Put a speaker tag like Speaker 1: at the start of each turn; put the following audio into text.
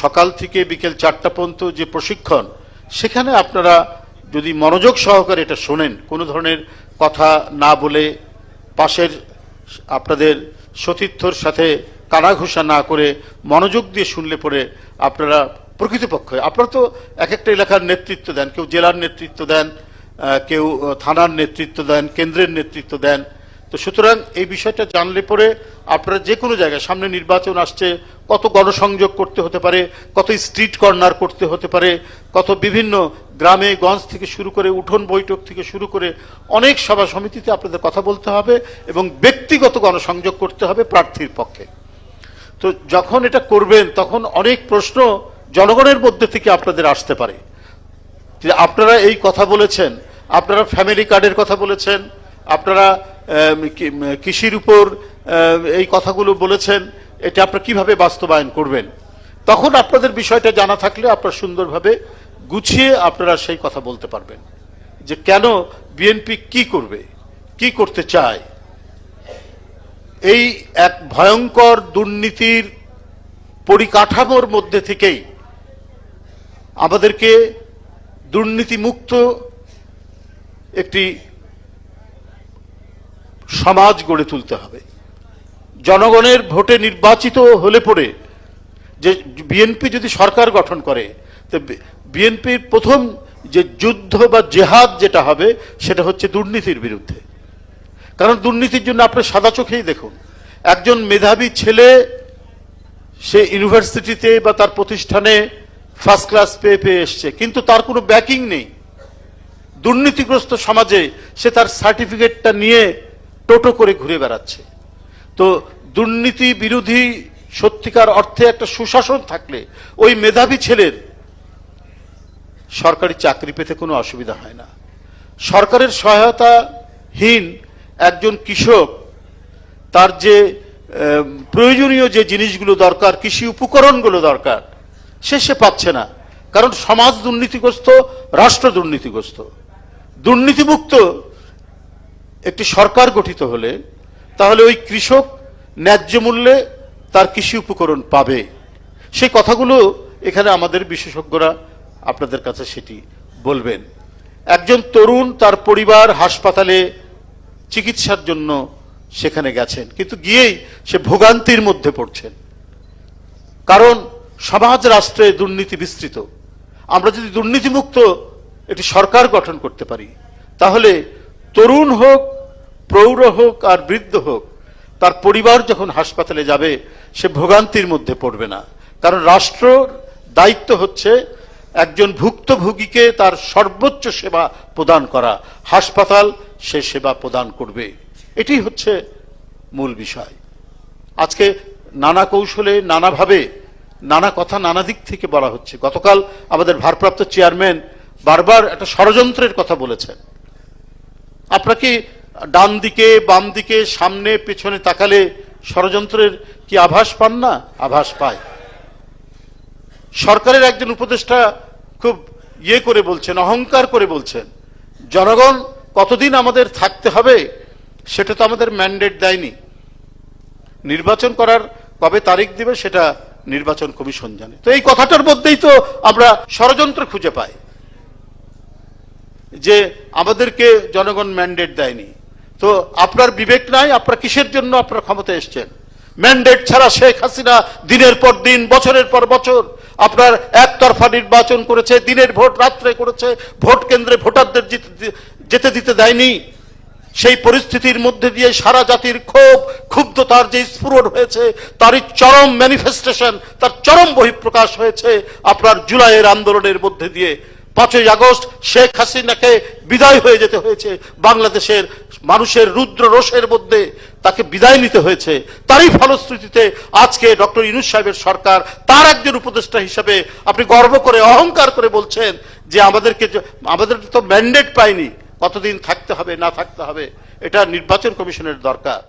Speaker 1: সকাল থেকে বিকেল চারটা পর্যন্ত যে প্রশিক্ষণ, সেখানে আপনারা যদি মনোযোগ সহকারে এটা শোনেন, কোনো ধরনের কথা না বলে পাশের আপনাদের সতীর্থর সাথে কানাঘুষা না করে মনোযোগ দিয়ে শুনলে পরে আপনারা প্রকৃতপক্ষে আপনারা তো এক একটা এলাকার নেতৃত্ব দেন, কেউ জেলার নেতৃত্ব দেন কেউ থানার নেতৃত্ব দেন, কেন্দ্রের নেতৃত্ব দেন তো সুতরাং এই বিষয়টা জানলে পরে আপনারা যে কোনো জায়গায় সামনে নির্বাচন আসছে, কত গণসংযোগ করতে হতে পারে, কত স্ট্রিট কর্নার করতে হতে পারে, কত বিভিন্ন গ্রামে, গঞ্জ থেকে শুরু করে উঠোন বৈঠক থেকে শুরু করে অনেক সভা সমিতিতে আপনাদের কথা বলতে হবে এবং ব্যক্তিগত গণসংযোগ করতে হবে প্রার্থীর পক্ষে। তো যখন এটা করবেন, তখন অনেক প্রশ্ন জনগণের মধ্যে থেকে আপনাদের আসতে পারে। যে আপনারা এই কথা বলেছেন, আপনারা ফ্যামিলি কার্ডের কথা বলেছেন, আপনারা কৃষির উপর এই কথাগুলো বলেছেন, এটা আপনারা কীভাবে বাস্তবায়ন করবেন? তখন আপনাদের বিষয়টা জানা থাকলে আপনারা সুন্দরভাবে গুছিয়ে আপনারা সেই কথা বলতে পারবেন। যে কেন বিএনপি কি করবে? কি করতে চায়? এই এক ভয়ঙ্কর দুর্নীতির পরিকাঠামোর মধ্যে থেকেই আমাদেরকে দুর্নীতিমুক্ত একটি সমাজ গড়ে তুলতে হবে। জনগণের ভোটে নির্বাচিত হলে পরে যে বিএনপি যদি সরকার গঠন করে, তো বিএনপির প্রথম যে যুদ্ধ বা জেহাদ যেটা হবে, সেটা হচ্ছে দুর্নীতির বিরুদ্ধে। কারণ দুর্নীতির জন্য আপনি সাদা চোখেই দেখুন। একজন মেধাবী ছেলে, সে ইউনিভার্সিটিতে বা তার প্রতিষ্ঠানে ফার্স্ট ক্লাস পেয়ে পেয়ে এসছে, কিন্তু তার কোনো ব্যাকিং নেই। দুর্নীতিগ্রস্ত সমাজে সে তার সার্টিফিকেটটা নিয়ে টোটো করে ঘুরে বেড়াচ্ছে। তো দুর্নীতি বিরোধী সত্যিকার অর্থে একটা সুশাসন থাকলে ওই মেধাবী ছেলের সরকারি চাকরি পেতে কোনো অসুবিধা হয় না। সরকারের সহায়তাহীন একজন কৃষক, তার যে প্রয়োজনীয় যে জিনিসগুলো দরকার, কৃষি উপকরণগুলো দরকার, সে সে পাচ্ছে না। কারণ সমাজ দুর্নীতিগ্রস্ত, রাষ্ট্র দুর্নীতিগ্রস্ত। দুর্নীতিমুক্ত একটি সরকার গঠিত হলে তাহলে ওই কৃষক ন্যায্য মূল্যে তার কৃষি উপকরণ পাবে। সেই কথাগুলো এখানে আমাদের বিশেষজ্ঞরা আপনাদের কাছে সেটি বলবেন। একজন তরুণ তার পরিবার হাসপাতালে চিকিৎসার জন্য সেখানে গেছেন, কিন্তু গিয়েই সে ভোগান্তির মধ্যে পড়ছেন। কারণ সমাজ রাষ্ট্রে দুর্নীতি বিস্তৃত। আমরা যদি দুর্নীতিমুক্ত একটি সরকার গঠন করতে পারি, তাহলে তরুণ হোক, প্রৌঢ় হোক আর বৃদ্ধ হোক, তার পরিবার যখন হাসপাতালে যাবে, সে ভোগান্তির মধ্যে পড়বে না। কারণ রাষ্ট্র দায়িত্ব হচ্ছে একজন ভুক্তভোগীকে তার সর্বোচ্চ সেবা প্রদান করা। হাসপাতাল সে সেবা প্রদান করবে। এটি হচ্ছে মূল বিষয়। আজকে নানা কৌশলে, নানাভাবে, নানা কথা নানা দিক থেকে বলা হচ্ছে। গতকাল আমাদের ভারপ্রাপ্ত চেয়ারম্যান বারবার একটা ষড়যন্ত্রের কথা বলেছেন। আপনারা কি ডান দিকে, বাম দিকে, সামনে, পেছনে তাকালে ষড়যন্ত্রের কি আভাস পান না? আভাস পায়। সরকারের একজন উপদেষ্টা খুব ইয়ে করে বলছেন, অহংকার করে বলছেন, জনগণ কতদিন আমাদের থাকতে হবে সেটা তো আমাদের ম্যান্ডেট দেয়নি। নির্বাচন করার কবে তারিখ দিবে সেটা নির্বাচন কমিশন জানে। তো এই কথাটার মধ্যেই তো আমরা ষড়যন্ত্র খুঁজে পাই। যে আমাদেরকে জনগণ ম্যান্ডেট দেয়নি। তো আপনার বিবেক নাই, আপনার কিসের জন্য আপনার ক্ষমতা এসছেন? ম্যান্ডেট ছাড়া শেখ হাসিনা দিনের পর দিন, বছরের পর বছর আপনার একতরফা নির্বাচন করেছে, দিনের ভোট রাত্রে করেছে, ভোট কেন্দ্রে ভোটারদের যেতে দিতে দেয়নি। সেই পরিস্থিতির মধ্যে দিয়ে সারা জাতির ক্ষোভ, ক্ষুব্ধতার যে স্ফুরণ হয়েছে, তারই চরম ম্যানিফেস্টেশন তার চরম বহিঃপ্রকাশ হয়েছে আপনার জুলাইয়ের আন্দোলনের মধ্যে দিয়ে। পাঁচই আগস্ট শেখ হাসিনাকে বিদায় হয়ে যেতে হয়েছে। বাংলাদেশের মানুষের রুদ্র রোষের মধ্যে তাকে বিদায় নিতে হয়েছে। তারই ফলশ্রুতিতে আজকে ডক্টর ইনুস সাহেবের সরকার তার একজন উপদেষ্টা হিসাবে আপনি গর্ব করে, অহংকার করে বলছেন যে আমাদেরকে আমাদের তো ম্যান্ডেট পাইনি কতদিন থাকতে হবে, না থাকতে হবে, এটা নির্বাচন কমিশনের দরকার।